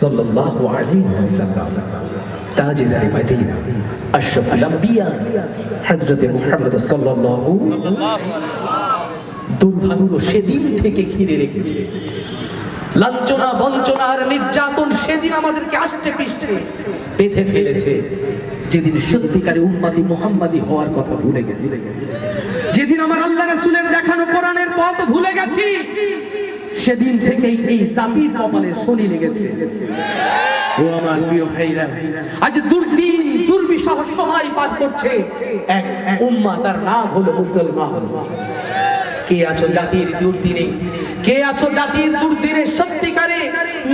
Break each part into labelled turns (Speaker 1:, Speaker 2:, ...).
Speaker 1: সাল্লাল্লাহু আলাইহি ওয়াসাল্লাম, তাজদার মদিনা, আশরাফুল আম্বিয়া, হযরত মুহাম্মদ সাল্লাল্লাহু দুর্ভাগ্য সেদিন থেকে ঘিরে রেখেছে। লাঞ্ছনা, বঞ্চনা আর নির্যাতন সেদিন আমাদেরকে আষ্টে পিষ্টে বেঁধে ফেলেছে। যেদিন সত্যিকারে উম্মাদি মোহাম্মাদি হওয়ার কথা ভুলে গেছে। যেদিন আমার আল্লাহ রাসূলের দেখানো কোরআনের পথ ভুলে গেছি। সেদিন থেকেই এই জাতির কপালে শনি লেগেছে। ও আমার প্রিয় ভাইরা আজ দুর্দিন দুর্বিষহ সময় পার করছে এক উম্মা তার নাম হলো মুসলমান। কে আছো জাতির দুর্দিনে? কে আছো জাতির দুর্দিনে? সত্যিকারে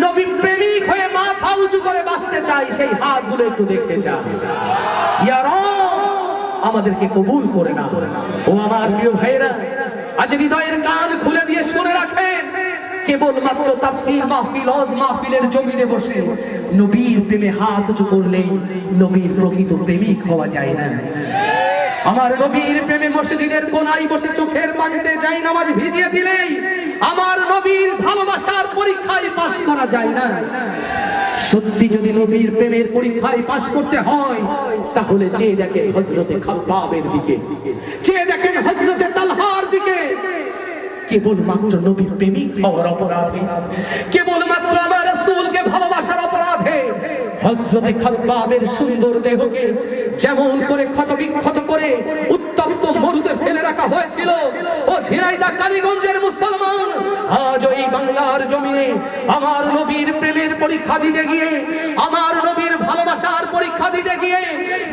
Speaker 1: নবী প্রেমিক হয়ে মাথা উঁচু করে বাঁচতে চাই সেই হাতগুলো একটু দেখতে চাই। ইয়া আমাদেরকে কবুল করে না ও আমার প্রিয় ভাইরা আজ হৃদয়ের কান খুলে দিয়ে শুনে রাখেন। কেবল মাত্র তাফসীর মাহফিল, ওয়াজ মাহফিলের জমিনে বসে। নবীর প্রেমে হাত উঁচু করলেই নবীর প্রকৃত প্রেমিক হওয়া যায় না। আমার নবীর প্রেমে মসজিদের কোনায় বসে চোখের পানিতে যাই নামাজ ভিজিয়ে দিলেই আমার নবীর ভালোবাসার পরীক্ষায় পাশ করা যায় না। সত্যি যদি নবীর প্রেমের পরীক্ষায় পাশ করতে হয়, তাহলে চেয়ে দেখেন হজরতে খাব্বাবের দিকে চেয়ে দেখেন হজরতে কেবল মাত্র নবীর প্রেমিক হওয়ার অপরাধে কেবল মাত্র আমার রাসূলকে ভালোবাসার অপরাধে, হযরতে খাব্বাবের সুন্দর দেহকে যেমন করে ক্ষত বিক্ষত করে উত্তপ্ত মরুতে ফেলে রাখা হয়েছিল, ও ঝিনাইদা কালীগঞ্জের মুসলমান, আজ ওই বাংলার জমিনে আমার নবীর প্রেমের পরীক্ষা দিতে গিয়ে, আমার নবীর ভালোবাসার পরীক্ষা দিতে গিয়ে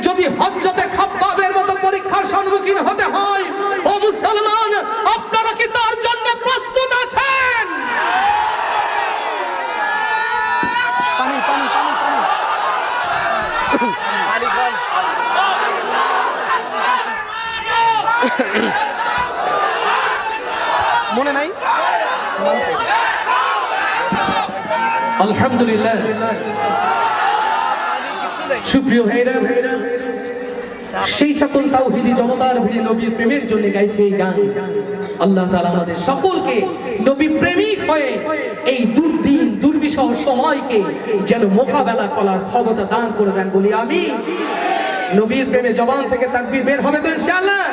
Speaker 1: যদি হজ্জতে খাব্বাবের মতো পরীক্ষার সম্মুখীন হতে হয় ও মুসলমান আপনারা কি তার জন্য প্রস্তুত আছেন
Speaker 2: মনে নাই?
Speaker 1: আলহামদুলিল্লাহ। সুপ্রিয় ভাইরা, সেই সকল তাওহিদি জনতার ভিড়ে নবীর প্রেমের জন্য গাইছে এই গান। আল্লাহ তাআলা আমাদের সকলকে নবী প্রেমিক হয়ে এই দুর্দিন, দুর্বিষহ সময়কে যেন মোকাবেলা করার ক্ষমতা দান করে দেন বলি আমি। নবীর প্রেমে জবান থেকে তাকবীর বের হবে তো ইনশাআল্লাহ।